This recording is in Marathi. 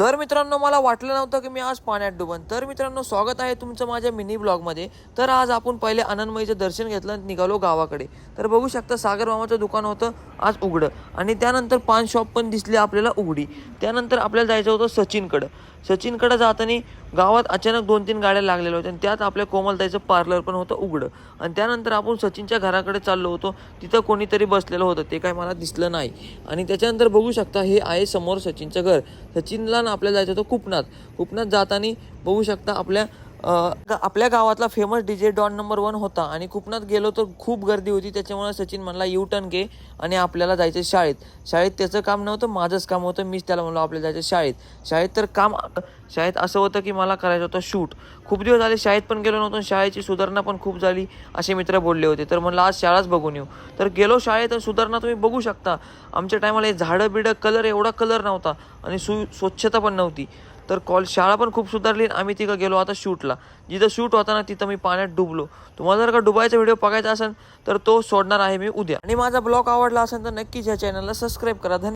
तर मित्रांनो मला वाटलं नव्हतं की मी आज पाण्यात डुबन. तर मित्रांनो स्वागत आहे तुमचं माझ्या मिनी ब्लॉगमध्ये. तर आज आपण पहिले आनंदमयीचं दर्शन घेतलं आणि निघालो गावाकडे. तर बघू शकता सागर मामाचं दुकान होतं आज उघडं. आणि त्यानंतर पान शॉप पण दिसली आपल्याला उघडी. त्यानंतर आपल्याला जायचं होतं सचिनकडं. सचिनकडं जाताना गावात अचानक दोन तीन गाड्या लागलेल्या होत्या आणि त्यात आपल्या कोमलताईचं पार्लर पण होतं उघडं. आणि त्यानंतर आपण सचिनच्या घराकडे चाललो होतो. तिथं कोणीतरी बसलेलं होतं ते काय मला दिसलं नाही. आणि त्याच्यानंतर बघू शकता हे आहे समोर सचिनचं घर. सचिनला आपल्याला जायचं होतं कुपनाथ कुपनाथ जाताना बघू शकता आपल्या आपल्या गावातला famous D J don number one होता आणि कुपनात गेलो तर खूप गर्दी होती. त्याच्यामुळे सचिन म्हणला यू टर्न घे आणि आपल्याला जायचं शाळेत. शाळेत त्याचं काम नव्हतं माझंच काम होतं. मीच त्याला म्हणलो आपल्याला जायचं शाळेत. शाळेत तर काम शाळेत असं होतं की मला करायचं होतं शूट खूप दिवस झाले शाळेत पण गेलो नव्हतो शाळेची सुधारणा पण खूप झाली असे मित्र बोलले होते. तर म्हणलं आज शाळाच बघून येऊ. तर गेलो शाळेत सुधारणा तुम्ही बघू शकता. आमच्या टायमाला हे झाडं बिडं कलर एवढा कलर नव्हता आणि सु स्वच्छता पण नव्हती. तर कॉल शाळा पण खूप सुधारली आम्ही तिथं गेलो आता शूटला. जिथं शूट होता ना तिथं मी पाण्यात डुबलो. तुम्हाला जर का डुबायचा व्हिडिओ बघायचा असेल तर तो सोडणार आहे मी उद्या. आणि माझा ब्लॉग आवडला असेल तर नक्कीच या चॅनलला सबस्क्राईब करा. धन्यवाद.